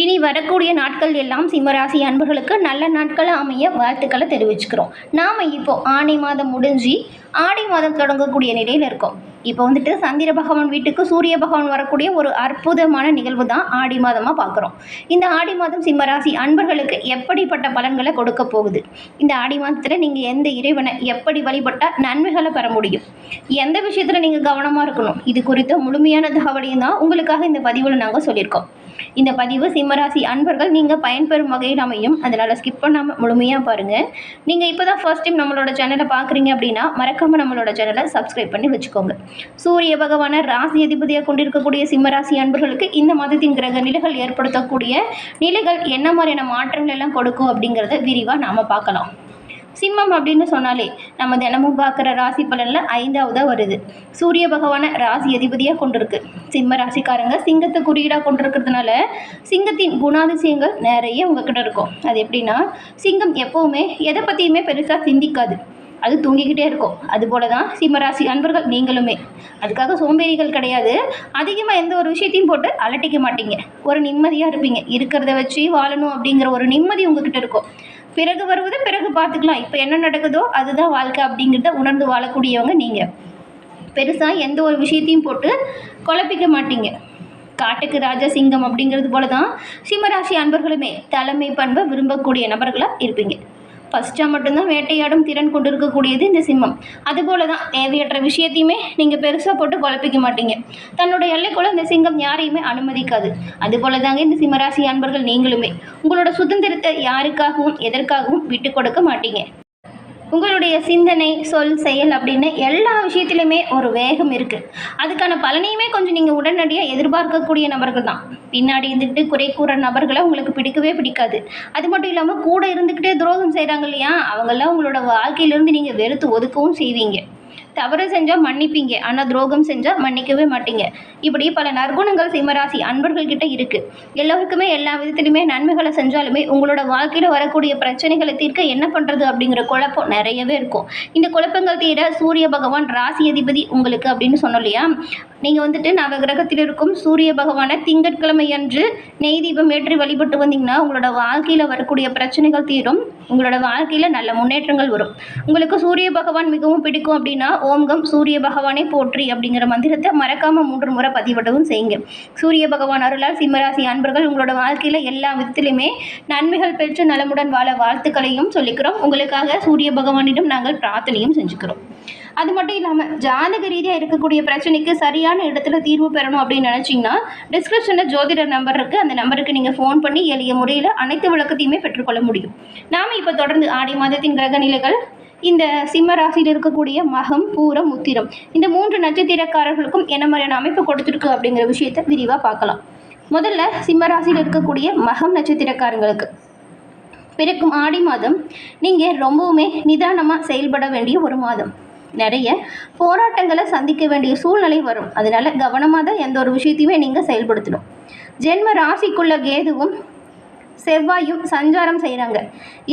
இனி வரக்கூடிய நாட்கள் எல்லாம் சிம்மராசி அன்பர்களுக்கு நல்ல நாட்களை அமைய வாழ்த்துக்களை தெரிவிச்சுக்கிறோம். நாம் இப்போ ஆணை மாதம் முடிஞ்சு ஆடி மாதம் தொடங்கக்கூடிய நிலையில் இருக்கோம். இப்போ வந்துட்டு சந்திர பகவான் வீட்டுக்கு சூரிய பகவான் வரக்கூடிய ஒரு அற்புதமான நிகழ்வு தான் ஆடி மாதமாக பார்க்குறோம். இந்த ஆடி மாதம் சிம்மராசி அன்பர்களுக்கு எப்படிப்பட்ட பலன்களை கொடுக்க போகுது? இந்த ஆடி மாதத்தில் நீங்கள் எந்த இறைவனை எப்படி வழிபட்டால் நன்மைகளை பெற முடியும்? எந்த விஷயத்தில் நீங்கள் கவனமாக இருக்கணும்? இது குறித்த முழுமையான தகவலையும் தான் உங்களுக்காக இந்த பதிவில் நாங்கள் சொல்லியிருக்கோம். இந்த பதிவு சிம்மராசி அன்பர்கள் நீங்கள் பயன்பெறும் வகையில் அமையும். அதனால் ஸ்கிப் பண்ணாமல் முழுமையாக பாருங்கள் நீங்கள் இப்போ தான் ஃபர்ஸ்ட் டைம் நம்மளோட சேனலை பார்க்குறீங்க அப்படின்னா மறக்காமல் நம்மளோட சேனலை சப்ஸ்கிரைப் பண்ணி வச்சுக்கோங்க. சூரிய பகவானை ராசி அதிபதியாக கொண்டிருக்கக்கூடிய சிம்மராசி அன்பர்களுக்கு இந்த மாதத்தின் கிரக நிலைகள் ஏற்படுத்தக்கூடிய நிலைகள் என்ன மாதிரியான மாற்றங்கள் எல்லாம் கொடுக்கும் அப்படிங்கிறத விரிவாக நாம் பார்க்கலாம். சிம்மம் அப்படின்னு சொன்னாலே நம்ம தினமும் பார்க்குற ராசி பலனில் ஐந்தாவதாக வருது. சூரிய பகவானை ராசி அதிபதியாக கொண்டிருக்கு. சிம்ம ராசிக்காரங்க சிங்கத்தை குறியீடாக கொண்டிருக்கிறதுனால சிங்கத்தின் குணாதிசயங்கள் நிறைய உங்ககிட்ட இருக்கும். அது எப்படின்னா சிங்கம் எப்போவுமே எதை பற்றியுமே பெருசாக சிந்திக்காது. அது தூங்கிக்கிட்டே இருக்கும். அதுபோல தான் சிம்மராசி அன்பர்கள் நீங்களுமே. அதுக்காக சோம்பேறிகள் கிடையாது. அதிகமாக எந்த ஒரு விஷயத்தையும் போட்டு அலட்டிக்க மாட்டீங்க. ஒரு நிம்மதியாக இருப்பீங்க. இருக்கிறத வச்சு வாழணும் அப்படிங்கிற ஒரு நிம்மதி உங்ககிட்ட இருக்கும். பிறகு வருவது பிறகு பார்த்துக்கலாம். இப்போ என்ன நடக்குதோ அதுதான் வாழ்க்கை அப்படிங்கிறத உணர்ந்து வாழக்கூடியவங்க நீங்கள் பெருசாக எந்த ஒரு விஷயத்தையும் போட்டு குழப்பிக்க மாட்டீங்க. காட்டுக்கு ராஜா சிங்கம் அப்படிங்கிறது போல தான் சிம்மராசி அன்பர்களுமே தலைமை பண்பை விரும்பக்கூடிய நபர்களாக இருப்பீங்க. ஃபஸ்ட்டாக மட்டும்தான் வேட்டையாடும் திறன் கொண்டு இருக்கக்கூடியது இந்த சிம்மம். அதுபோல தான் தேவையற்ற விஷயத்தையுமே நீங்கள் பெருசாக போட்டு குழப்பிக்க மாட்டீங்க. தன்னோட எல்லைக்குள்ள இந்த சிங்கம் யாரையுமே அனுமதிக்காது. அதுபோல தாங்க இந்த சிம்மராசி அன்பர்கள் நீங்களுமே. உங்களோட சுதந்திரத்தை யாருக்காகவும் எதற்காகவும் விட்டு கொடுக்க மாட்டீங்க. உங்களுடைய சிந்தனை சொல் செயல் அப்படின்னு எல்லா விஷயத்துலையுமே ஒரு வேகம் இருக்குது அதுக்கான பலனையுமே கொஞ்சம் நீங்கள் உடனடியாக எதிர்பார்க்கக்கூடிய நபர்கள் தான். பின்னாடி இருந்துக்கிட்டு குறை கூற நபர்களை உங்களுக்கு பிடிக்கவே பிடிக்காது. அது மட்டும் இல்லாமல் கூட இருந்துக்கிட்டே துரோகம் செய்கிறாங்க இல்லையா? அவங்கெல்லாம் உங்களோட வாழ்க்கையிலேருந்து நீங்கள் வெறுத்து ஒதுக்கவும் செய்வீங்க. தவறு செஞ்சால் மன்னிப்பீங்க. ஆனால் துரோகம் செஞ்சால் மன்னிக்கவே மாட்டீங்க. இப்படி பல நற்குணங்கள் சிம்மராசி அன்பர்கள்கிட்ட இருக்குது எல்லோருக்குமே எல்லா விதத்துலையுமே நன்மைகளை செஞ்சாலுமே உங்களோட வாழ்க்கையில் வரக்கூடிய பிரச்சனைகளை தீர்க்க என்ன பண்ணுறது அப்படிங்கிற குழப்பம் நிறையவே இருக்கும். இந்த குழப்பங்கள் தீர சூரிய பகவான் ராசி அதிபதி உங்களுக்கு அப்படின்னு சொன்னோம் இல்லையா? நீங்கள் வந்துட்டு நவகிரகத்தில் இருக்கும் சூரிய பகவானை திங்கட்கிழமை அன்று நெய் தீபம் ஏற்றி வழிபட்டு வந்தீங்கன்னா உங்களோட வாழ்க்கையில் வரக்கூடிய பிரச்சனைகள் தீரும். உங்களோட வாழ்க்கையில் நல்ல முன்னேற்றங்கள் வரும். உங்களுக்கு சூரிய பகவான் மிகவும் பிடிக்கும் அப்படின்னா ஓம்கம் சூரிய பகவானை போற்றி அப்படிங்கிற மந்திரத்தை மறக்காமல் மூன்று முறை பதிவிடவும் செய்யுங்க. சூரிய பகவான் அருளால் சிம்மராசி அன்பர்கள் உங்களோட வாழ்க்கையில் எல்லா விதத்திலுமே நன்மைகள் பெற்று நலமுடன் வாழ வாழ்த்துக்களையும் சொல்லிக்கிறோம். உங்களுக்காக சூரிய பகவானிடம் நாங்கள் பிரார்த்தனையும் செஞ்சுக்கிறோம். அது மட்டும் இல்லாமல் ஜாதக ரீதியாக இருக்கக்கூடிய பிரச்சனைக்கு சரியான இடத்துல தீர்வு பெறணும் அப்படின்னு நினச்சிங்கன்னா டிஸ்கிரிப்ஷனில் ஜோதிடர் நம்பர் இருக்குது அந்த நம்பருக்கு நீங்கள் ஃபோன் பண்ணி எளிய முறையில் அனைத்து விளக்கத்தையுமே பெற்றுக்கொள்ள முடியும். நாம் இப்போ தொடர்ந்து ஆடி மாதத்தின் கிரக நிலைகள் இந்த சிம்ம ராசியில் இருக்கக்கூடிய மகம் பூரம் உத்திரம். இந்த மூன்று நட்சத்திரக்காரர்களுக்கும் என்ன மாதிரியான அமைப்பு கொடுத்துருக்கு அப்படிங்கிற விஷயத்தை விரிவாக பார்க்கலாம். முதல்ல சிம்ம ராசியில் இருக்கக்கூடிய மகம் நட்சத்திரக்காரங்களுக்கு. பிறக்கும் ஆடி மாதம். நீங்கள் ரொம்பவுமே நிதானமாக செயல்பட வேண்டிய ஒரு மாதம். நிறைய போராட்டங்களை சந்திக்க வேண்டிய சூழ்நிலை வரும். அதனால கவனமாக தான் எந்த ஒரு விஷயத்தையுமே நீங்கள் செயல்படுத்தணும். ஜென்ம ராசிக்குள்ள கேதுவும் செவ்வாயும் சஞ்சாரம் செய்கிறாங்க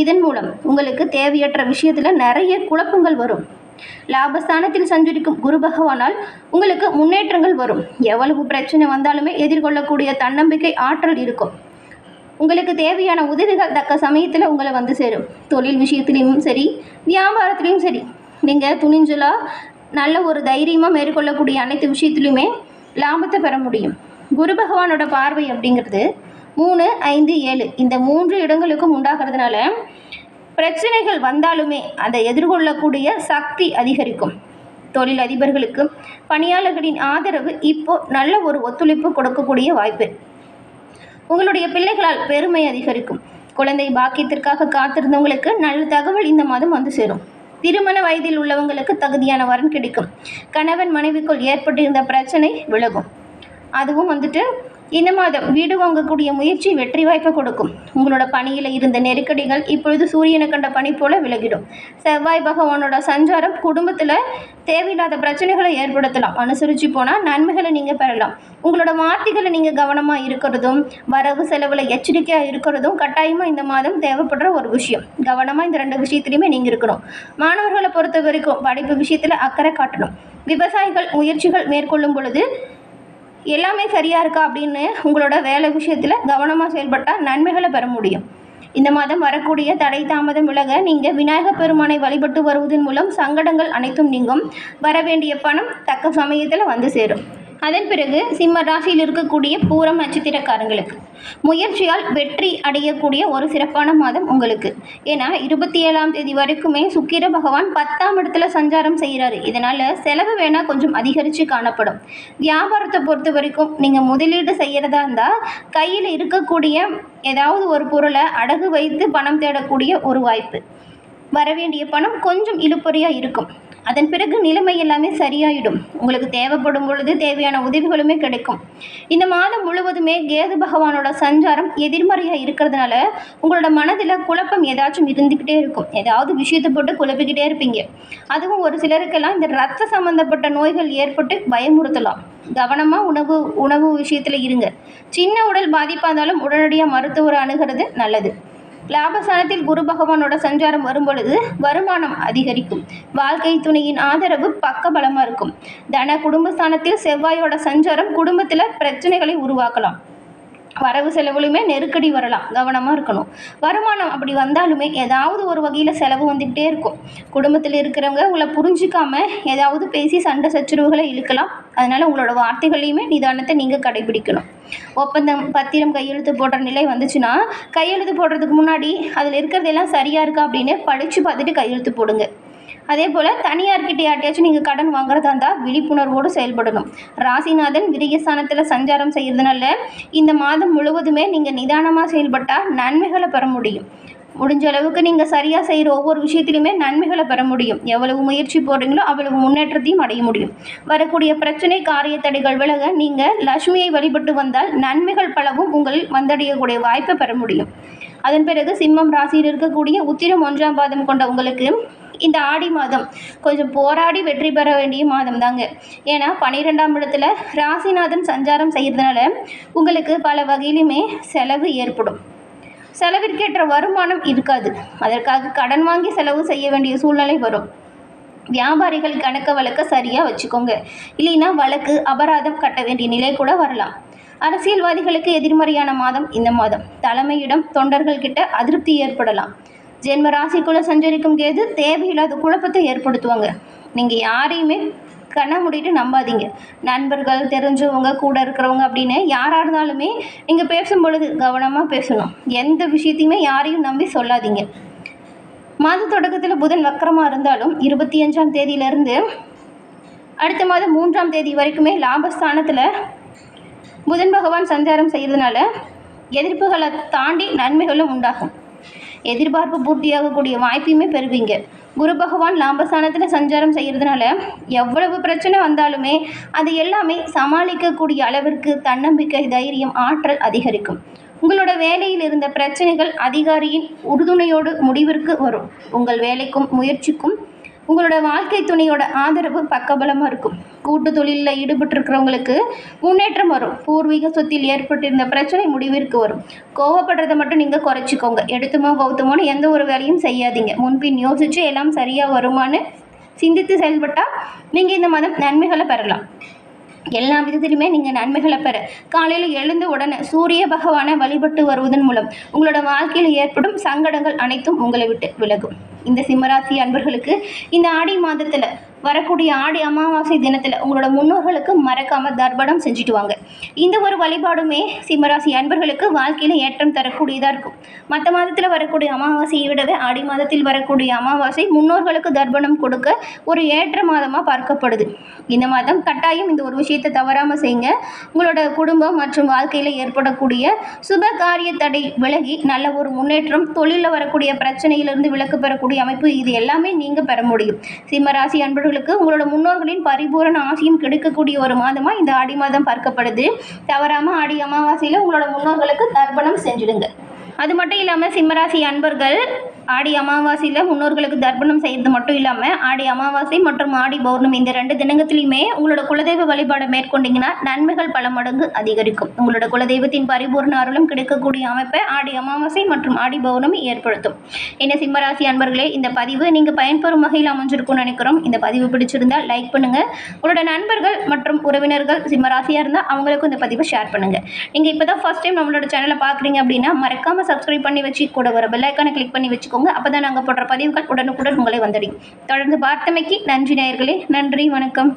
இதன் மூலம் உங்களுக்கு தேவையற்ற விஷயத்தில் நிறைய குழப்பங்கள் வரும். லாபஸ்தானத்தில் சஞ்சரிக்கும் குரு பகவானால் உங்களுக்கு முன்னேற்றங்கள் வரும். எவ்வளவு பிரச்சனை வந்தாலுமே எதிர்கொள்ளக்கூடிய தன்னம்பிக்கை ஆற்றல் இருக்கும். உங்களுக்கு தேவையான உதவிகள் தக்க சமயத்தில் உங்களை வந்து சேரும். தொழில் விஷயத்துலேயும் சரி வியாபாரத்துலேயும் சரி நீங்கள் துணிஞ்சலாக நல்ல ஒரு தைரியமாக மேற்கொள்ளக்கூடிய அனைத்து விஷயத்துலையுமே லாபத்தை பெற முடியும். குரு பகவானோட பார்வை அப்படிங்கிறது மூணு ஐந்து ஏழு. இந்த மூன்று இடங்களுக்கும் உண்டாகிறதுனால பிரச்சனைகள் வந்தாலுமே அதை எதிர்கொள்ளக்கூடிய சக்தி அதிகரிக்கும். தொழில் அதிபர்களுக்கு பணியாளர்களின் ஆதரவு இப்போ நல்ல ஒரு ஒத்துழைப்பு கொடுக்கக்கூடிய வாய்ப்பு. உங்களுடைய பிள்ளைகளால் பெருமை அதிகரிக்கும். குழந்தை பாக்கியத்திற்காக காத்திருந்தவங்களுக்கு நல்ல தகவல் இந்த மாதம் வந்து சேரும். திருமண வயதில் உள்ளவங்களுக்கு தகுதியான வரன் கிடைக்கும். கணவன் மனைவிக்குள் ஏற்பட்டிருந்த பிரச்சனை விலகும். அதுவும் வந்துட்டு இந்த மாதம் வீடு வாங்கக்கூடிய முயற்சி வெற்றி வாய்ப்பை கொடுக்கும். உங்களோட பணியில் இருந்த நெருக்கடிகள் இப்பொழுது சூரியனை கண்ட பனி போல விலகிடும். செவ்வாய் பகவானோட சஞ்சாரம் குடும்பத்தில் தேவையில்லாத பிரச்சனைகளை ஏற்படுத்தலாம். அனுசரித்து போனால் நன்மைகளை நீங்கள் பெறலாம். உங்களோட வார்த்தைகளை நீங்கள் கவனமாக இருக்கிறதும் வரவு செலவில் எச்சரிக்கையாக இருக்கிறதும் கட்டாயமாக இந்த மாதம் தேவைப்படுற ஒரு விஷயம். கவனமாக இந்த ரெண்டு விஷயத்துலையுமே நீங்கள் இருக்கணும். மாணவர்களை பொறுத்த வரைக்கும் படிப்பு விஷயத்தில் அக்கறை காட்டணும். விவசாயிகள் முயற்சிகள் மேற்கொள்ளும் பொழுது எல்லாமே சரியாக இருக்கா அப்படின்னு உங்களோட வேலை விஷயத்தில் கவனமாக செயல்பட்டால் நன்மைகளை பெற முடியும். இந்த மாதம் வரக்கூடிய தடை தாமதம் விலக நீங்கள் விநாயகப் பெருமானை வழிபட்டு வருவதன் மூலம் சங்கடங்கள் அனைத்தும் நீங்கும். வர வேண்டிய பணம் தக்க சமயத்தில் வந்து சேரும். அதன் பிறகு சிம்ம ராசியில் இருக்கக்கூடிய பூரம் நட்சத்திரக்காரங்களுக்கு. முயற்சியால் வெற்றி அடையக்கூடிய ஒரு சிறப்பான மாதம் உங்களுக்கு. ஏன்னா இருபத்தி ஏழாம் தேதி வரைக்குமே சுக்கிர பகவான் பத்தாம் இடத்துல சஞ்சாரம் செய்கிறாரு. இதனால் செலவு வேணால் கொஞ்சம் அதிகரித்து காணப்படும். வியாபாரத்தை பொறுத்த வரைக்கும் நீங்கள் முதலீடு செய்கிறதா இருந்தால் கையில் இருக்கக்கூடிய ஏதாவது ஒரு பொருளை அடகு வைத்து பணம் தேடக்கூடிய ஒரு வாய்ப்பு. வரவேண்டிய பணம் கொஞ்சம் இழுப்பறியாக இருக்கும். அதன் பிறகு நிலைமை எல்லாமே சரியாயிடும். உங்களுக்கு தேவைப்படும் பொழுது தேவையான உதவிகளுமே கிடைக்கும். இந்த மாதம் முழுவதுமே கேது பகவானோட சஞ்சாரம் எதிர்மறையாக இருக்கிறதுனால உங்களோட மனதில் குழப்பம் ஏதாச்சும் இருந்துக்கிட்டே இருக்கும். ஏதாவது விஷயத்தை போட்டு குழப்பிக்கிட்டே இருப்பீங்க. அதுவும் ஒரு சிலருக்கெல்லாம் இந்த ரத்த சம்பந்தப்பட்ட நோய்கள் ஏற்பட்டு பயமுறுத்தலாம். கவனமாக உணவு உணவு விஷயத்தில் இருங்க. சின்ன உடல் பாதிப்பாக இருந்தாலும் உடனடியாக மருத்துவரை அணுகிறது நல்லது. லாபஸ்தானத்தில் குரு பகவானோட சஞ்சாரம் வரும்பொழுது வருமானம் அதிகரிக்கும். வாழ்க்கை துணையின் ஆதரவு பக்க பலமாக இருக்கும். தன குடும்பஸ்தானத்தில் செவ்வாயோட சஞ்சாரம் குடும்பத்தில் பிரச்சனைகளை உருவாக்கலாம். வரவு செலவுலையுமே நெருக்கடி வரலாம். கவனமாக இருக்கணும். வருமானம் அப்படி வந்தாலுமே ஏதாவது ஒரு வகையில் செலவு வந்துக்கிட்டே இருக்கும். குடும்பத்தில் இருக்கிறவங்க உங்களை புரிஞ்சிக்காம ஏதாவது பேசி சண்டை சச்சுரவுகளை இழுக்கலாம். அதனால் உங்களோட வார்த்தைகளையுமே நிதானத்தை நீங்கள் கடைபிடிக்கணும். ஒப்பந்தம் பத்திரம் கையெழுத்து போடுற நிலை வந்துச்சுன்னா கையெழுத்து போடுறதுக்கு முன்னாடி அதில் இருக்கிறதெல்லாம் சரியாக இருக்கா அப்படின்னு படித்து பார்த்துட்டு கையெழுத்து போடுங்க. அதே போல் தனியார்கிட்ட யார்ட்டையாச்சும் நீங்கள் கடன் வாங்குறதா இருந்தால் விழிப்புணர்வோடு செயல்படணும். ராசிநாதன் விரியஸ்தானத்தில் சஞ்சாரம் செய்கிறதுனால இந்த மாதம் முழுவதுமே நீங்கள் நிதானமாக செயல்பட்டால் நன்மைகளை பெற முடியும். முடிஞ்ச அளவுக்கு நீங்கள் சரியாக செய்கிற ஒவ்வொரு விஷயத்திலையுமே நன்மைகளை பெற முடியும். எவ்வளவு முயற்சி போடுறீங்களோ அவ்வளவு முன்னேற்றத்தையும் அடைய முடியும். வரக்கூடிய பிரச்சனை காரிய தடைகள் விலக நீங்கள் லட்சுமியை வழிபட்டு வந்தால் நன்மைகள் பலவும் உங்களில் வந்தடையக்கூடிய வாய்ப்பை பெற முடியும். அதன் பிறகு சிம்மம் ராசியில் இருக்கக்கூடிய உத்திரம் ஒன்றாம் பாதம் கொண்ட உங்களுக்கு இந்த ஆடி மாதம். கொஞ்சம் போராடி வெற்றி பெற வேண்டிய மாதம் தாங்க. ஏன்னா பன்னிரெண்டாம் இடத்துல ராசிநாதன் சஞ்சாரம் செய்கிறதுனால உங்களுக்கு பல வகையிலுமே செலவு ஏற்படும். செலவிற்கேற்ற வருமானம் இருக்காது. அதற்காக கடன் வாங்கி செலவு செய்ய வேண்டிய சூழ்நிலை வரும். வியாபாரிகள் கணக்க வழக்க சரியாக வச்சுக்கோங்க. இல்லைன்னா வழக்கு அபராதம் கட்ட வேண்டிய நிலை கூட வரலாம். அரசியல்வாதிகளுக்கு எதிர்மறையான மாதம் இந்த மாதம். தலைமையிடம் தொண்டர்கள் கிட்ட அதிருப்தி ஏற்படலாம். ஜென்ம ராசிக்குள்ளே சஞ்சரிக்கும் கேது தேவையில்லாத குழப்பத்தை ஏற்படுத்துவாங்க. நீங்கள் யாரையுமே கண்ணை மூடிட்டு நம்பாதீங்க. நண்பர்கள் தெரிஞ்சவங்க கூட இருக்கிறவங்க அப்படின்னு யாராக இருந்தாலுமே நீங்கள் பேசும் பொழுது கவனமாக பேசணும். எந்த விஷயத்தையுமே யாரையும் நம்பி சொல்லாதீங்க. மாத தொடக்கத்தில் புதன் வக்கரமாக இருந்தாலும் இருபத்தி அஞ்சாம் தேதியிலேருந்து அடுத்த மாதம் மூன்றாம் தேதி வரைக்குமே லாபஸ்தானத்தில் புதன் பகவான் சஞ்சாரம் செய்கிறதுனால எதிர்ப்புகளை தாண்டி நன்மைகளும் உண்டாகும். எதிர்பார்ப்பு பூர்த்தியாகக்கூடிய வாய்ப்பையுமே பெறுவீங்க. குரு பகவான் லாபஸ்தானத்தில் சஞ்சாரம் செய்கிறதுனால எவ்வளவு பிரச்சனை வந்தாலுமே அது எல்லாமே சமாளிக்கக்கூடிய அளவிற்கு தன்னம்பிக்கை தைரியம் ஆற்றல் அதிகரிக்கும். உங்களோட வேலையில் இருந்த பிரச்சனைகள் அதிகாரியின் உறுதுணையோடு முடிவிற்கு வரும். உங்கள் வேலைக்கும் முயற்சிக்கும் உங்களோட வாழ்க்கை துணையோட ஆதரவு பக்கபலமாக இருக்கும். கூட்டு தொழிலில் ஈடுபட்டிருக்கிறவங்களுக்கு முன்னேற்றம் வரும். பூர்வீக சொத்தில் ஏற்பட்டிருந்த பிரச்சனை முடிவிற்கு வரும். கோவப்படுறதை மட்டும் நீங்கள் குறைச்சிக்கோங்க. எடுத்துமோ கௌத்தமோன்னு எந்த ஒரு வேலையும் செய்யாதீங்க. முன்பின் யோசித்து எல்லாம் சரியாக வருமான்னு சிந்தித்து செயல்பட்டால் நீங்கள் இந்த மாதம் நன்மைகளை பெறலாம். எல்லா விதத்திலுமே நீங்கள் நன்மைகளை பெற. காலையில் எழுந்த உடனே சூரிய பகவானை வழிபட்டு வருவதன் மூலம் உங்களோட வாழ்க்கையில் ஏற்படும் சங்கடங்கள் அனைத்தும் உங்களை விட்டு விலகும். இந்த சிம்மராசி அன்பர்களுக்கு இந்த ஆடி மாதத்தில் வரக்கூடிய ஆடி அமாவாசை தினத்தில் உங்களோட முன்னோர்களுக்கு மறக்காமல் தர்ப்பணம் செஞ்சுட்டு வாங்க. இந்த ஒரு வழிபாடுமே சிம்மராசி அன்பர்களுக்கு வாழ்க்கையில் ஏற்றம் தரக்கூடியதாக இருக்கும். மற்ற மாதத்தில் வரக்கூடிய அமாவாசையை விடவே ஆடி மாதத்தில் வரக்கூடிய அமாவாசை முன்னோர்களுக்கு தர்ப்பணம் கொடுக்க ஒரு ஏற்ற மாதமாக பார்க்கப்படுது. இந்த மாதம் கட்டாயம் இந்த ஒரு விஷயத்தை தவறாமல் செய்யுங்க. உங்களோட குடும்பம் மற்றும் வாழ்க்கையில் ஏற்படக்கூடிய சுப காரிய தடை விலகி நல்ல ஒரு முன்னேற்றம் தொழிலில் வரக்கூடிய பிரச்சனையிலிருந்து விலக்கு பெறக்கூடிய அமைப்பு இது எல்லாமே நீங்கள் பெற முடியும். சிம்மராசி அன்பர்களுக்கு உங்களோட முன்னோர்களின் பரிபூரண ஆசையும் கிடைக்கக்கூடிய ஒரு மாதமாக இந்த ஆடி மாதம் பார்க்கப்படுது. தவறாமல் ஆடி அமாவாசையில் உங்களோட முன்னோர்களுக்கு தர்ப்பணம் செஞ்சுடுங்க. அது மட்டும் இல்லாமல் சிம்மராசி அன்பர்கள் ஆடி அமாவாசையில் முன்னோர்களுக்கு தர்ப்பணம் செய்கிறது மட்டும் இல்லாமல் ஆடி அமாவாசை மற்றும் ஆடி பௌர்ணமி இந்த ரெண்டு தினங்கத்திலையுமே உங்களோட குலதெய்வ வழிபாடை மேற்கொண்டீங்கன்னா நன்மைகள் பல மடங்கு அதிகரிக்கும். உங்களோட குலதெய்வத்தின் பரிபூர்ண அருளும் கிடைக்கக்கூடிய அமைப்பை ஆடி அமாவாசை மற்றும் ஆடி பௌர்ணமி ஏற்படுத்தும். என்ன சிம்மராசி அன்பர்களே இந்த பதிவு நீங்கள் பயன்பெறும் வகையில் அமைஞ்சிருக்கும்னு நினைக்கிறோம். இந்த பதிவு பிடிச்சிருந்தால் லைக் பண்ணுங்கள் உங்களோட நண்பர்கள் மற்றும் உறவினர்கள் சிம்மராசியாக இருந்தால் அவங்களுக்கும் இந்த பதிவை ஷேர் பண்ணுங்கள் நீங்கள் இப்போ தான் ஃபஸ்ட் டைம் நம்மளோட சேனலை பார்க்குறீங்க அப்படின்னா மறக்காமல் சப்ஸ்கிரைப் பண்ணி வச்சு கூட வர பெல்லைக்கானை கிளிக் பண்ணி வச்சுக்கோங்க அப்போ தான் நாங்கள் போடுற பதிவுகள் உடனுக்குடன் உங்களை வந்தடையும். தொடர்ந்து பார்த்தமைக்கு நன்றி நேயர்களே. நன்றி. வணக்கம்.